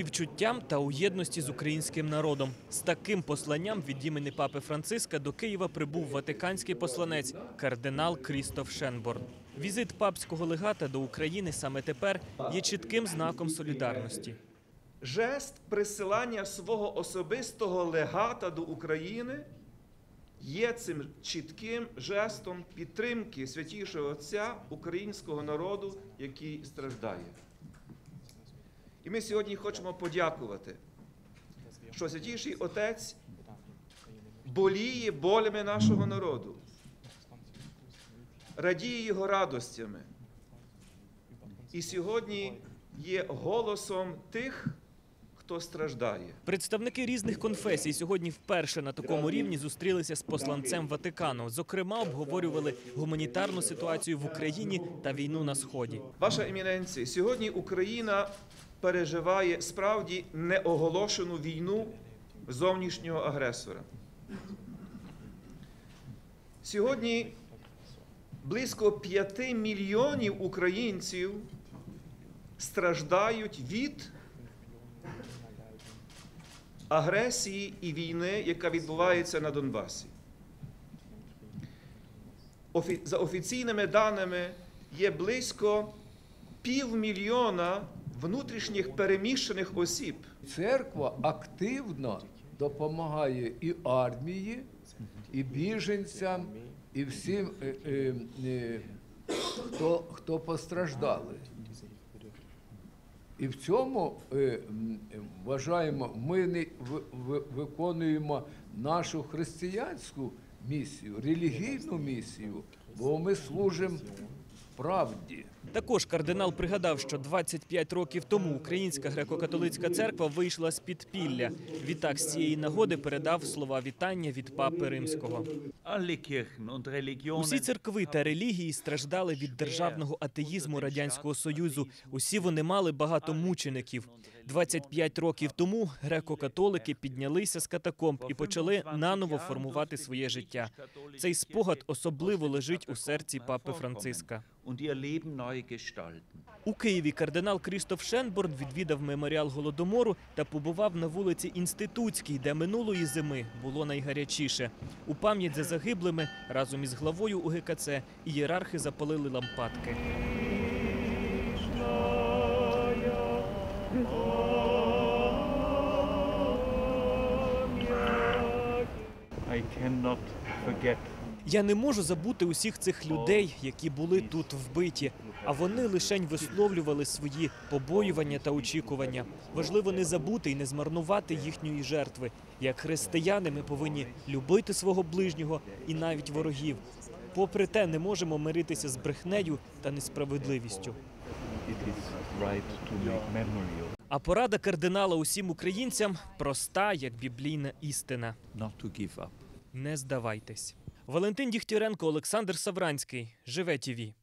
співчуттям та у єдності з українським народом. З таким посланням від імені папи Франциска до Києва прибув ватиканський посланець кардинал Крістоф Шенборн. Візит папського легата до України саме тепер є чітким знаком солідарності. Жест присилання свого особистого легата до України є цим чітким жестом підтримки святішого Отця українського народу, який страждає. І ми сьогодні хочемо подякувати, що святіший Отець боліє болями нашого народу, радіє його радостями. І сьогодні є голосом тих, хто страждає. Представники різних конфесій сьогодні вперше на такому рівні зустрілися з посланцем Ватикану. Зокрема, обговорювали гуманітарну ситуацію в Україні та війну на сході. Ваша еміненція, сьогодні Україна переживає справді неоголошену війну зовнішнього агресора. Сьогодні близько 5 мільйонів українців страждають від агресії і війни, яка відбувається на Донбасі. За офіційними даними є близько півмільйона внутрішніх переміщених осіб. Церква активно допомагає і армії, і біженцям, і всім, е, е, е, хто, хто постраждали. І в цьому вважаємо, ми не ви- ви- виконуємо нашу християнську місію, релігійну місію, бо ми служимо правді. Також кардинал пригадав, що 25 років тому Українська греко-католицька церква вийшла з підпілля. Відтак з цієї нагоди передав слова вітання від папи римського. Усі церкви та релігії страждали від державного атеїзму радянського союзу. Усі вони мали багато мучеників. 25 років тому греко-католики піднялися з катакомб і почали наново формувати своє життя. Цей спогад особливо лежить у серці папи Франциска. У Києві кардинал Крістоф Шенборн відвідав меморіал голодомору та побував на вулиці Інститутській, де минулої зими було найгарячіше. У пам'ять за загиблими разом із главою УГКЦ ієрархи запалили лампадки. Cannot forget Я не можу забути усіх цих людей, які були тут вбиті, а вони лишень висловлювали свої побоювання та очікування. Важливо не забути і не змарнувати їхньої жертви. Як християни, ми повинні любити свого ближнього і навіть ворогів. Попри те, не можемо миритися з брехнею та несправедливістю. А порада кардинала усім українцям проста, як біблійна істина. Не здавайтесь. Валентин Діхтіренко, Олександр Савранський. Живе ТІВІ.